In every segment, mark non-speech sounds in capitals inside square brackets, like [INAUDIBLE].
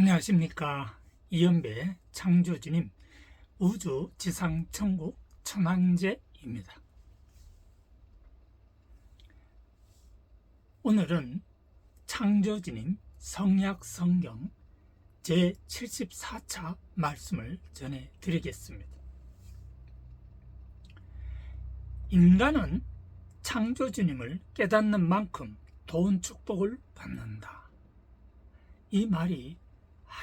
안녕하십니까 이연배 창조주님 우주 지상 천국 천왕제입니다. 오늘은 창조주님 성약 성경 제 74차 말씀을 전해 드리겠습니다. 인간은 창조주님을 깨닫는 만큼 돈 축복을 받는다. 이 말이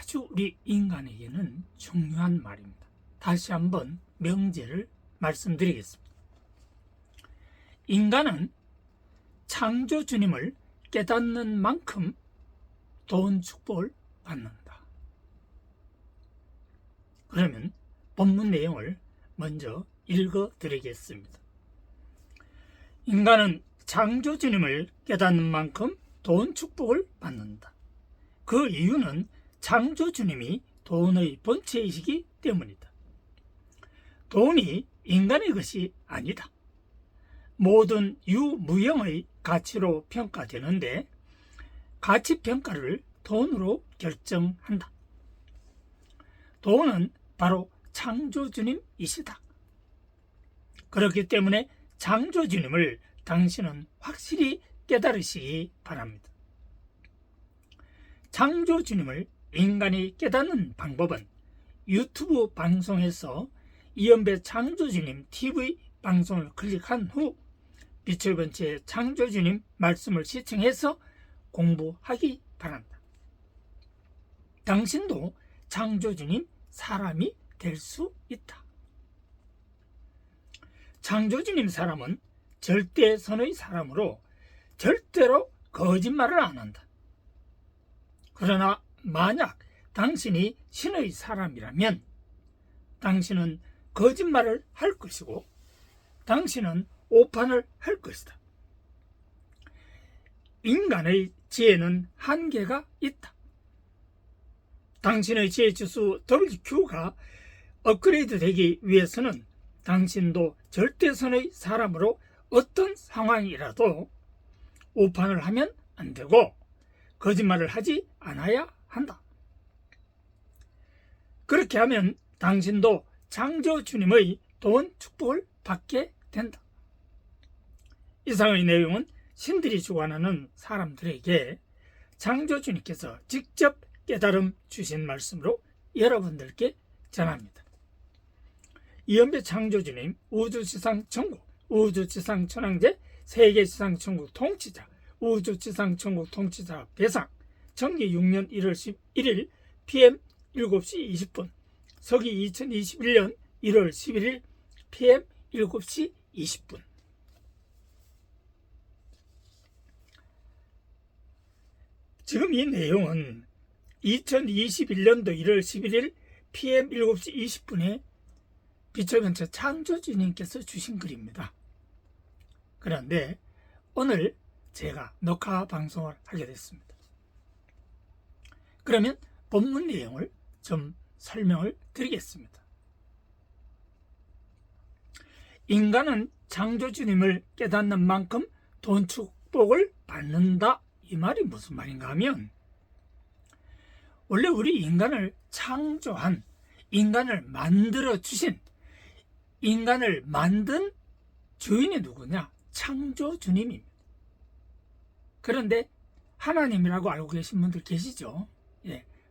아주 우리 인간에게는 중요한 말입니다. 다시 한번 명제를 말씀드리겠습니다. 인간은 창조 주님을 깨닫는 만큼 돈 축복을 받는다. 그러면 본문 내용을 먼저 읽어 드리겠습니다. 인간은 창조 주님을 깨닫는 만큼 돈 축복을 받는다. 그 이유는 창조 주님이 돈의 본체이시기 때문이다. 돈이 인간의 것이 아니다. 모든 유무형의 가치로 평가되는데 가치 평가를 돈으로 결정한다. 돈은 바로 창조주님이시다. 그렇기 때문에 창조주님을 당신은 확실히 깨달으시기 바랍니다. 창조주님을 인간이 깨닫는 방법은 유튜브 방송에서 이연배 창조주님 TV 방송을 클릭한 후 빛의 번째 창조주님 말씀을 시청해서 공부하기 바란다. 당신도 창조주님 사람이 될 수 있다. 창조주님 사람은 절대 선의 사람으로 절대로 거짓말을 안 한다. 그러나 만약 당신이 신의 사람이라면 당신은 거짓말을 할 것이고 당신은 오판을 할 것이다. 인간의 지혜는 한계가 있다. 당신의 지혜 지수 WQ가 업그레이드 되기 위해서는 당신도 절대선의 사람으로 어떤 상황이라도 오판을 하면 안 되고 거짓말을 하지 않아야 한다. 그렇게 하면 당신도 창조주님의 돈 축복을 받게 된다. 이상의 내용은 신들이 주관하는 사람들에게 창조주님께서 직접 깨달음 주신 말씀으로 여러분들께 전합니다. 이연배 창조주님 우주지상 천국 우주지상 천왕제 세계지상 천국 통치자 우주지상 천국 통치자 배상 정기 6년 1월 11일 PM 7시 20분 서기 2021년 1월 11일 PM 7시 20분 지금 이 내용은 2021년도 1월 11일 PM 7시 20분에 비철근처 창조주님께서 주신 글입니다. 그런데 오늘 제가 녹화 방송을 하게 됐습니다. 그러면 본문 내용을 좀 설명을 드리겠습니다. 인간은 창조주님을 깨닫는 만큼 돈 축복을 받는다. 이 말이 무슨 말인가 하면 원래 우리 인간을 창조한 인간을 만들어 주신 인간을 만든 주인이 누구냐? 창조주님입니다. 그런데 하나님이라고 알고 계신 분들 계시죠?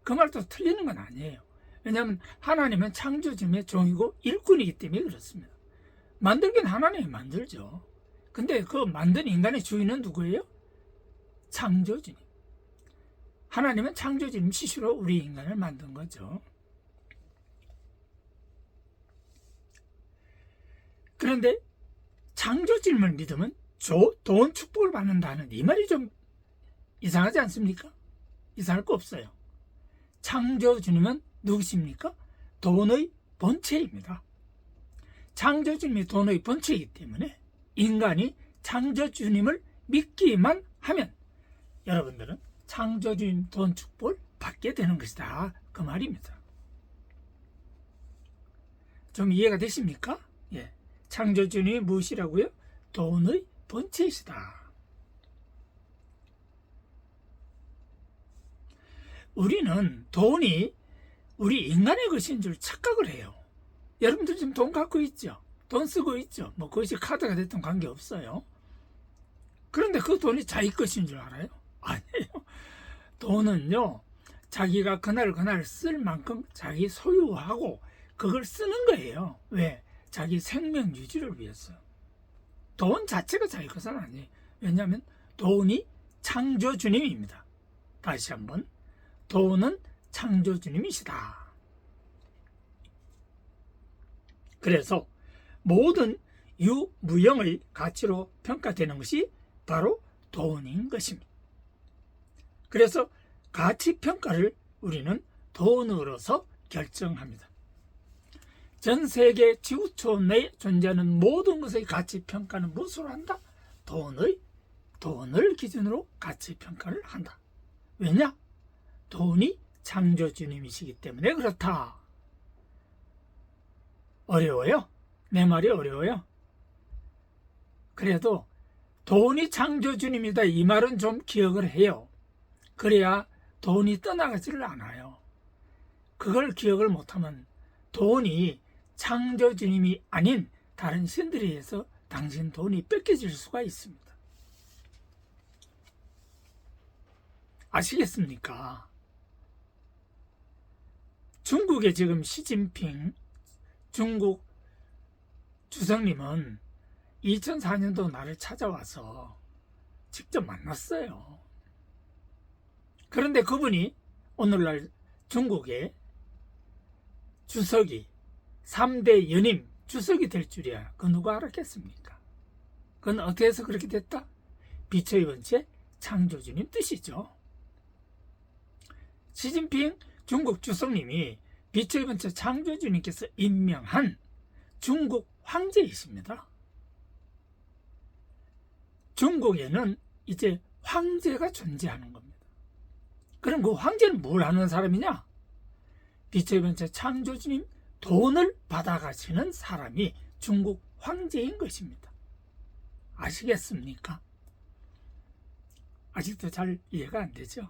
예. 그 말도 틀리는 건 아니에요. 왜냐하면 하나님은 창조주님의 종이고 일꾼이기 때문에 그렇습니다. 만들긴 하나님이 만들죠. 근데 그 만든 인간의 주인은 누구예요? 창조주님. 하나님은 창조주님 시시로 우리 인간을 만든 거죠. 그런데 창조주님을 믿으면 돈 축복을 받는다는 이 말이 좀 이상하지 않습니까? 이상할 거 없어요. 창조주님은 누구십니까? 돈의 본체입니다. 창조주님이 돈의 본체이기 때문에 인간이 창조주님을 믿기만 하면 여러분들은 창조주님 돈 축복을 받게 되는 것이다. 그 말입니다. 좀 이해가 되십니까? 예. 창조주님이 무엇이라고요? 돈의 본체이시다. 우리는 돈이 우리 인간의 것인 줄 착각을 해요. 여러분들 지금 돈 갖고 있죠? 돈 쓰고 있죠? 뭐 그것이 카드가 됐든 관계없어요. 그런데 그 돈이 자기 것인 줄 알아요? [LAUGHS] 아니에요. 돈은요, 자기가 그날 그날 쓸 만큼 자기 소유하고 그걸 쓰는 거예요. 왜? 자기 생명 유지를 위해서. 돈 자체가 자기 것은 아니에요. 왜냐하면 돈이 창조 주님입니다. 다시 한번. 돈은 창조주님이시다. 그래서 모든 유무형의 가치로 평가되는 것이 바로 돈인 것입니다. 그래서 가치 평가를 우리는 돈으로서 결정합니다. 전 세계 지구촌 내에 존재하는 모든 것의 가치 평가는 무엇으로 한다? 돈의 돈을 기준으로 가치 평가를 한다. 왜냐? 돈이 창조주님이시기 때문에 그렇다. 어려워요? 내 말이 어려워요? 그래도 돈이 창조주님이다 이 말은 좀 기억을 해요. 그래야 돈이 떠나가지를 않아요. 그걸 기억을 못하면 돈이 창조주님이 아닌 다른 신들에 의해서 당신 돈이 뺏겨질 수가 있습니다. 아시겠습니까? 중국의 지금 시진핑 중국 주성님은 2004년도 나를 찾아와서 직접 만났어요. 그런데 그분이 오늘날 중국의 주석이 3대 연임 주석이 될 줄이야. 그 누가 알았겠습니까? 그건 어떻게 해서 그렇게 됐다? 비처의 번째 창조주님 뜻이죠. 시진핑 중국 주석님이 비처의 번째 창조주님께서 임명한 중국 황제이십니다. 중국에는 이제 황제가 존재하는 겁니다. 그럼 그 황제는 뭘 하는 사람이냐? 비처의 번째 창조주님 돈을 받아가시는 사람이 중국 황제인 것입니다. 아시겠습니까? 아직도 잘 이해가 안 되죠?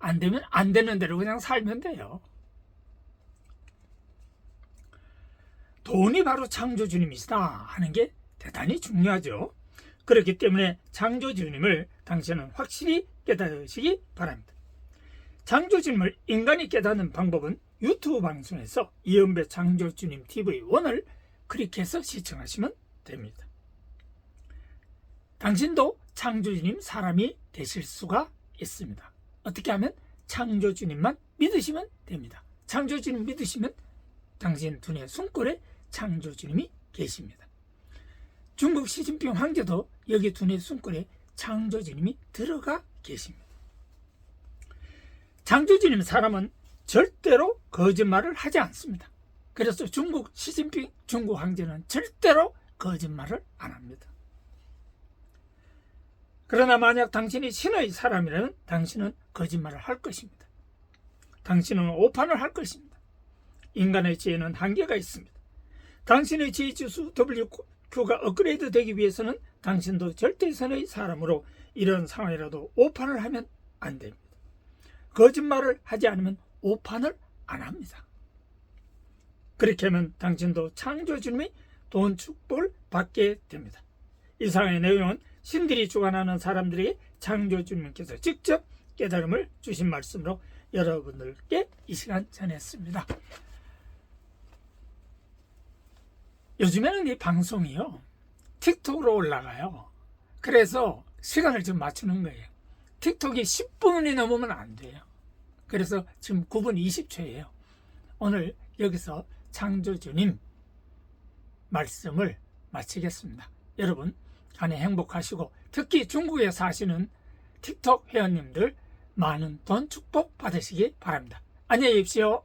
안 되면 안 되는 대로 그냥 살면 돼요. 돈이 바로 창조주님이시다 하는 게 대단히 중요하죠. 그렇기 때문에 창조주님을 당신은 확실히 깨달으시기 바랍니다. 창조주님을 인간이 깨닫는 방법은 유튜브 방송에서 이연배 창조주님 TV 1을 클릭해서 시청하시면 됩니다. 당신도 창조주님 사람이 되실 수가 있습니다. 어떻게 하면 창조주님만 믿으시면 됩니다. 창조주님 믿으시면 당신 눈의 숨골에 창조주님이 계십니다. 중국 시진핑 황제도 여기 두뇌 숨골에 창조주님이 들어가 계십니다. 창조주님 사람은 절대로 거짓말을 하지 않습니다. 그래서 중국 시진핑 중국 황제는 절대로 거짓말을 안 합니다. 그러나 만약 당신이 신의 사람이라면 당신은 거짓말을 할 것입니다. 당신은 오판을 할 것입니다. 인간의 지혜는 한계가 있습니다. 당신의 지혜 지수 WQ가 업그레이드 되기 위해서는 당신도 절대선의 사람으로 이런 상황이라도 오판을 하면 안 됩니다. 거짓말을 하지 않으면 오판을 안 합니다. 그렇게 하면 당신도 창조주님이 돈 축복을 받게 됩니다. 이상의 내용은 신들이 주관하는 사람들에게 창조 주님께서 직접 깨달음을 주신 말씀으로 여러분들께 이 시간 전했습니다. 요즘에는 이 방송이요. 틱톡으로 올라가요. 그래서 시간을 좀 맞추는 거예요. 틱톡이 10분이 넘으면 안 돼요. 그래서 지금 9분 20초예요. 오늘 여기서 창조주님 말씀을 마치겠습니다. 여러분, 한해 행복하시고 특히 중국에 사시는 틱톡 회원님들 많은 돈 축복 받으시기 바랍니다. 안녕히 계십시오.